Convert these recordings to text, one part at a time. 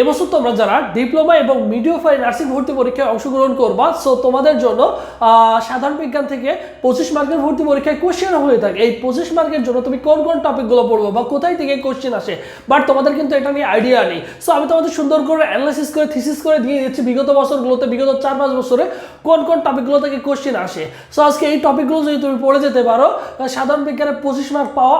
এবছর তোমরা যারা ডিপ্লোমা এবং মিডিওফাই নার্সিং ভর্তি পরীক্ষায় অংশগ্রহণ করবা সো তোমাদের জন্য সাধারণ বিজ্ঞান থেকে পঁচিশ মার্কের ভর্তি পরীক্ষায় কোশ্চেন হয়ে থাকে। এই পঁচিশ মার্কের জন্য তুমি কোন কোন টপিকগুলো পড়ব বা কোথায় থেকে কোশ্চেন আসে? বাট তোমাদের কিন্তু এটা নিয়ে আইডিয়া নেই। সো আমি তোমাদের সুন্দর করে অ্যানালাইসিস করে থিসিস করে দিয়ে দিচ্ছি বিগত বছরগুলোতে, বিগত চার পাঁচ বছরে। কোন কোন টপিকগুলো থেকে কোশ্চেন আসে? সো আজকে এই টপিকগুলো যদি তুমি পড়ে যেতে পারো সাধারণ বিজ্ঞানের পঁচিশ মার্ক পাওয়া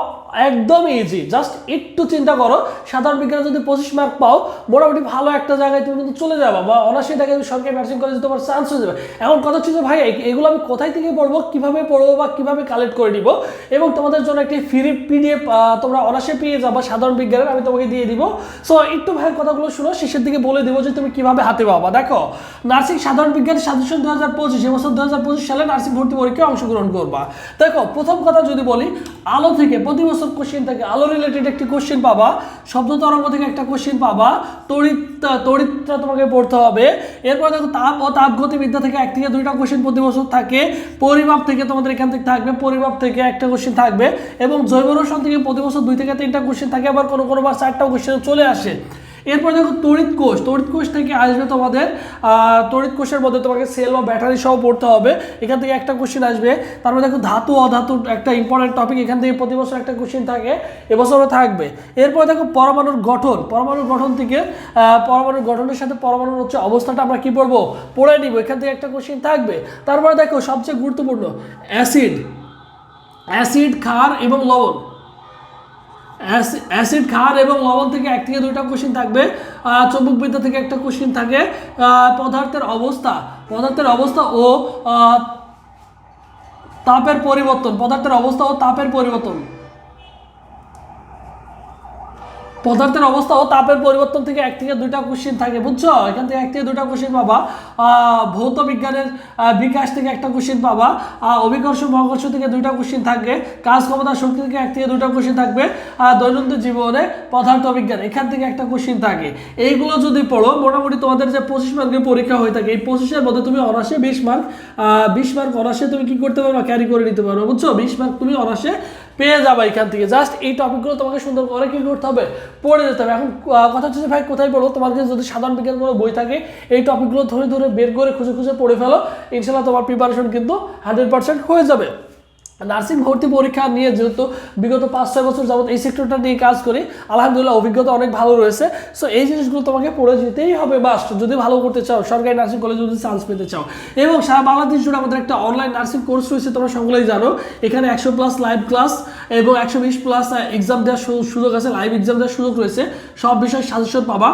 একদম ইজি জাস্ট একটু চিন্তা করো, সাধারণ বিজ্ঞানে যদি পঁচিশ মার্ক পাও, মোটামুটি ভালো একটা জায়গায় তুমি কিন্তু চলে যাবা বা অনার্সে দেখে তুমি সরকারি নার্সিং কলেজে তোমার চান্স হয়ে যাবে। এখন কথা হচ্ছে যে, ভাই এগুলো আমি কোথায় থেকে পড়ব, কীভাবে পড়ব বা কীভাবে কালেক্ট করে নিব? এবং তোমাদের জন্য একটি ফ্রি পিডিএফ তোমরা অনার্সে পেয়ে যাব সাধারণ বিজ্ঞানের, আমি তোমাকে দিয়ে দিব। সো একটু ভাই কথাগুলো শুনো, শেষের দিকে বলে দিব যে, তুমি কীভাবে হাতে পাবা? দেখো নার্সিং সাধারণ বিজ্ঞান সাজেশন দু হাজার পঁচিশ দু হাজার পঁচিশ সালে নার্সিং ভর্তি পরীক্ষায় অংশগ্রহণ করবা। দেখো, প্রথম কথা যদি বলি, আলো থেকে প্রতি বছর কোশ্চেন থেকে আলো রিলেটেড একটি কোশ্চেন পাবা, শব্দ তরঙ্গ থেকে একটা কোশ্চেন পাবা, তড়িৎ, তড়িৎটা তোমাকে পড়তে হবে। এরপর দেখো, তাপ ও তাপগতিবিদ্যা থেকে এক থেকে দুইটা কোশ্চেন প্রতি বছর থাকে। পরিমাপ থেকে তোমাদের এখান থেকে থাকবে, পরিমাপ থেকে একটা কোশ্চেন থাকবে। এবং জৈব রসায়ন থেকে প্রতি বছর দুই থেকে তিনটা কোশ্চেন থাকে, আবার কোনো কোনো বার চারটাও কোশ্চেন চলে আসে। এরপর দেখো তড়িৎ কোষ তড়িৎ কোষ থেকে আসবে তোমাদের তড়িৎ কোষের মধ্যে তোমাকে সেল বা ব্যাটারি সহ পড়তে হবে। এখান থেকে একটা কোশ্চেন আসবে। তারপর দেখো ধাতু, অধাতু একটা ইম্পর্টেন্ট টপিক এখান থেকে প্রতি বছর একটা কোশ্চেন থাকে, এবছরও থাকবে। এরপর দেখো পরমাণুর গঠন পরমাণুর গঠন থেকে পরমাণুর গঠনের সাথে পরমাণুর হচ্ছে অবস্থাটা আমরা কি পড়ব পড়ে নিব, এখান থেকে একটা কোশ্চেন থাকবে। তারপরে দেখো সবচেয়ে গুরুত্বপূর্ণ অ্যাসিড অ্যাসিড ক্ষার এবং লবণ। অ্যাসিড ক্ষার এবং লবণ থেকে এক থেকে দুইটা কোশ্চিন থাকবে চৌম্বকবিদ্যা থেকে একটা কোশ্চিন থাকে পদার্থের অবস্থা পদার্থের অবস্থা ও তাপের পরিবর্তন, পদার্থের অবস্থা ও তাপের পরিবর্তন। পদার্থের অবস্থা ও তাপের পরিবর্তন থেকে এক থেকে দুইটা কোশ্চিন থাকে, বুঝছ? এখান থেকে এক থেকে দুইটা কোশ্চেন পাবা। ভৌত বিজ্ঞানের বিকাশ থেকে একটা কোশ্চিন পাবা। অভিকর্ষ, মহাকর্ষ থেকে দুইটা কোশ্চিন থাকবে কাজ ক্ষমতা, শক্তি থেকে এক থেকে দুইটা কোশ্চেন থাকবে। দৈনন্দিন জীবনে পদার্থ বিজ্ঞান, এখান থেকে একটা কোশ্চেন থাকে। এইগুলো যদি পড়ো, মোটামুটি তোমাদের যে পঁচিশ মার্কের পরীক্ষা হয়ে থাকে, এই পঁচিশের মধ্যে তুমি অনার্সে বিশ মার্ক বিশ মার্ক অনার্সে তুমি কি করতে পারো ক্যারি করে নিতে পারো বুঝছ? বিশ মার্ক তুমি অনার্সে পেয়ে যাবে এখান থেকে। জাস্ট এই টপিকগুলো তোমাকে সুন্দর করে কি করতে হবে? পড়ে যেতে হবে। এখন কথা হচ্ছে ভাই, কোথায় পড়ো তোমার কাছে যদি সাধারণ বিজ্ঞান কোনো বই থাকে, এই টপিকগুলো ধরে ধরে বের করে খুঁজে খুঁজে পড়ে ফেলো। ইনশাল্লাহ তোমার প্রিপারেশন কিন্তু হান্ড্রেড পার্সেন্ট হয়ে যাবে। নার্সিং ভর্তি পরীক্ষা নিয়ে যেহেতু বিগত পাঁচ ছয় বছর যাবত এই সেক্টরটা নিয়ে কাজ করি, আলহামদুলিল্লাহ অভিজ্ঞতা অনেক ভালো রয়েছে। সো এই জিনিসগুলো তোমাকে পড়ে যেতেই হবে বাস্ট যদি ভালো করতে চাও, সরকারি নার্সিং কলেজে যদি চান্স পেতে চাও। এবং সারা বাংলাদেশ জুড়ে আমাদের একটা অনলাইন নার্সিং কোর্স রয়েছে, তোমরা সকলেই জানো। এখানে একশো প্লাস লাইভ ক্লাস এবং একশো বিশ প্লাস এক্সাম দেওয়ার সুযোগ আছে লাইভ এক্সাম দেওয়ার সুযোগ রয়েছে। সব বিষয়ে সাজেশন পাবা।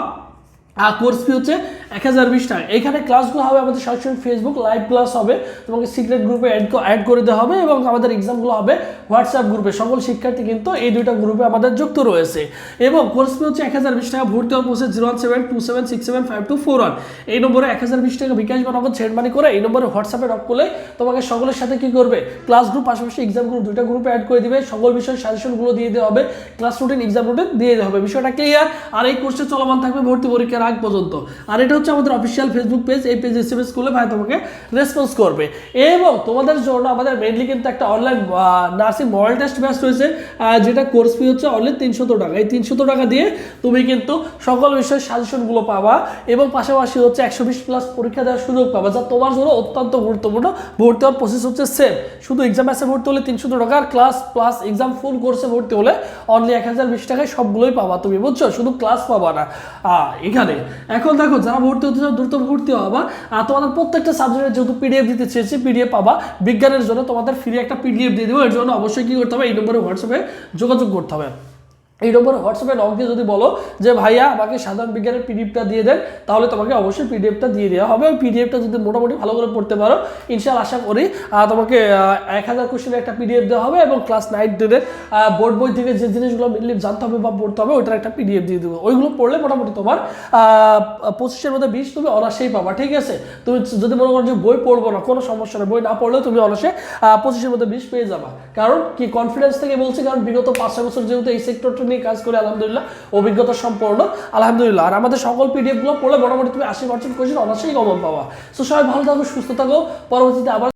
আর কোর্স ফি হচ্ছে এক হাজার বিশ টাকা এখানে ক্লাসগুলো হবে আমাদের সরাসরি ফেসবুক লাইভ ক্লাস হবে, তোমাকে সিক্রেট গ্রুপে অ্যাড অ্যাড করে দেওয়া হবে এবং আমাদের এক্সামগুলো হবে হোয়াটসঅ্যাপ গ্রুপে সকল শিক্ষার্থী কিন্তু এই দুইটা গ্রুপে আমাদের যুক্ত রয়েছে। এবং কোর্স ফি হচ্ছে এক হাজার বিশ টাকা, ভর্তি হওয়ার পৌঁছে zero one seven two seven six seven five two four one এই নম্বরে এক হাজার বিশ টাকা বিকাশ বা নগদ সেন্ড মানি করে এই নম্বরে হোয়াটসঅ্যাপে নক করলে তোমাকে সকলের সাথে কি করবে? ক্লাস গ্রুপ পাশাপাশি এক্সাম গ্রুপ দুইটা গ্রুপে অ্যাড করে দিবে। সকল বিষয়ের সাজেশনগুলো দিয়ে দেওয়া হবে। ক্লাস রুটিন এক্সাম রুটিন দিয়ে দেওয়া হবে। বিষয়টা ক্লিয়ার আর এই কোর্সে চলমান থাকবে ভর্তি পরীক্ষার আগ পর্যন্ত। আর এটা হচ্ছে আমাদের অফিসিয়াল ফেসবুক পেজ এই পেজ এস এম এস করলে ভাই তোমাকে রেসপন্স করবে। এবং তোমাদের জন্য আমাদের মেনলি কিন্তু একটা online nursing model test batch রয়েছে যেটা কোর্স ফি হচ্ছে অনলি তিনশত টাকা। এই তিনশত টাকা দিয়ে তুমি কিন্তু সকল বিষয়ের সাজেশনগুলো পাবা এবং পাশাপাশি হচ্ছে একশো বিশ প্লাস পরীক্ষা দেওয়ার সুযোগ পাবা, যা তোমার জন্য অত্যন্ত গুরুত্বপূর্ণ। ভর্তি হওয়ার প্রসেস হচ্ছে সেম শুধু এক্সাম ব্যাচে ভর্তি হলে তিনশো টাকা আর ক্লাস প্লাস এক্সাম ফুল কোর্সে ভর্তি হলে অনলি এক হাজার বিশ টাকায় সবগুলোই পাবা তুমি, বুঝছ? শুধু ক্লাস পাবা না। এখানে। এখন দেখো, যারা ভর্তি হতে চাও দ্রুত ভর্তি হবা। আর তোমাদের প্রত্যেকটা সাবজেক্টের যেহেতু পিডিএফ দিতে চেয়েছি পিডিএফ পাবা। বিজ্ঞানের জন্য তোমাদের ফ্রি একটা পিডিএফ দিয়ে দেবো। এর জন্য অবশ্যই কী করতে হবে? এই নম্বরে হোয়াটসঅ্যাপে যোগাযোগ করতে হবে। এই নম্বরে হোয়াটসঅ্যাপে নক দিয়ে যদি বলো যে, ভাইয়া, আমাকে সাধারণ বিজ্ঞানের পিডিএফটা দিয়ে দেন, তাহলে তোমাকে অবশ্যই পিডিএফটা দিয়ে দেওয়া হবে। ওই পিডিএফটা যদি মোটামুটি ভালো করে পড়তে পারো ইনশাল আশা করি তোমাকে এক হাজার কোশ্চেনের একটা পিডিএফ দেওয়া হবে এবং ক্লাস নাইট ডেনের বোর্ড বই থেকে যে জিনিসগুলো মেনলি জানতে হবে বা পড়তে হবে, ওইটার একটা পিডিএফ দিয়ে দেবো। ওইগুলো পড়লে মোটামুটি তোমার পঁচিশের মধ্যে বিশ তুমি অনার্সেই পাবা, ঠিক আছে? তুমি যদি মনে করো যে বই পড়ব না, কোনো সমস্যা নেই, বই না পড়লেও তুমি অনার্সে পঁচিশের মধ্যে বিশ পেয়ে যাবা। কারণ কি কনফিডেন্স থেকে বলছি, কারণ বিগত পাঁচ ছয় বছর যেহেতু এই সেক্টরটা নিয়ে কাজ করে আলহামদুলিল্লাহ, অভিজ্ঞতা সম্পূর্ণ আলহামদুলিল্লাহ। আর আমাদের সকল পিডিএফগুলো পড়লে মোটামুটি তুমি আশি পার্সেন্ট কোয়েশ্চেন অনার্সেই কমন পাবা। তো সবাই ভালো থাকো, সুস্থ থাকো। পরবর্তীতে আবার